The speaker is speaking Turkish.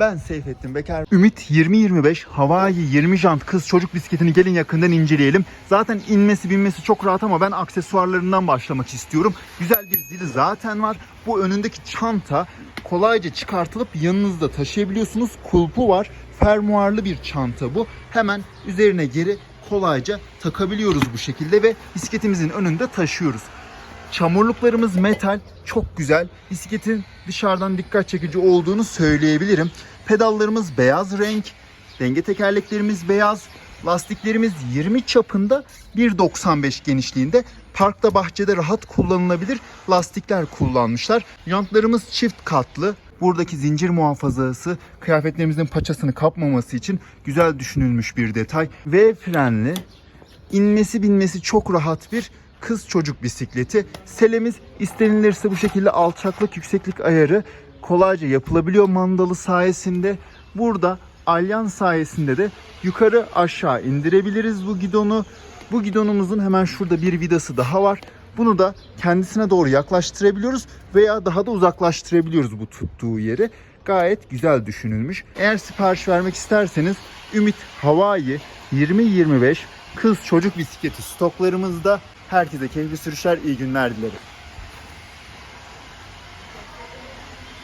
Ben Seyfettin Beker. Ümit 2025 Hawaii 20 jant kız çocuk bisikletini gelin yakından inceleyelim. Zaten inmesi binmesi çok rahat ama ben aksesuarlarından başlamak istiyorum. Güzel bir zili zaten var. Bu önündeki çanta kolayca çıkartılıp yanınızda taşıyabiliyorsunuz. Kulpu var. Fermuarlı bir çanta bu. Hemen üzerine geri kolayca takabiliyoruz bu şekilde ve bisikletimizin önünde taşıyoruz. Çamurluklarımız metal, çok güzel. Bisikletin dışarıdan dikkat çekici olduğunu söyleyebilirim. Pedallarımız beyaz renk, denge tekerleklerimiz beyaz, lastiklerimiz 20 çapında 1.95 genişliğinde. Parkta bahçede rahat kullanılabilir lastikler kullanmışlar. Jantlarımız çift katlı. Buradaki zincir muhafazası kıyafetlerimizin paçasını kapmaması için güzel düşünülmüş bir detay. V frenli, inmesi binmesi çok rahat bir kız çocuk bisikleti. Selemiz istenilirse bu şekilde alçaklık yükseklik ayarı kolayca yapılabiliyor mandalı sayesinde. Burada alyan sayesinde de yukarı aşağı indirebiliriz bu gidonu. Bu gidonumuzun hemen şurada bir vidası daha var. Bunu da kendisine doğru yaklaştırabiliyoruz veya daha da uzaklaştırabiliyoruz bu tuttuğu yeri. Gayet güzel düşünülmüş. Eğer sipariş vermek isterseniz Ümit Hawaii 2025 kız çocuk bisikleti stoklarımızda. Herkese keyifli sürüşler, iyi günler dilerim.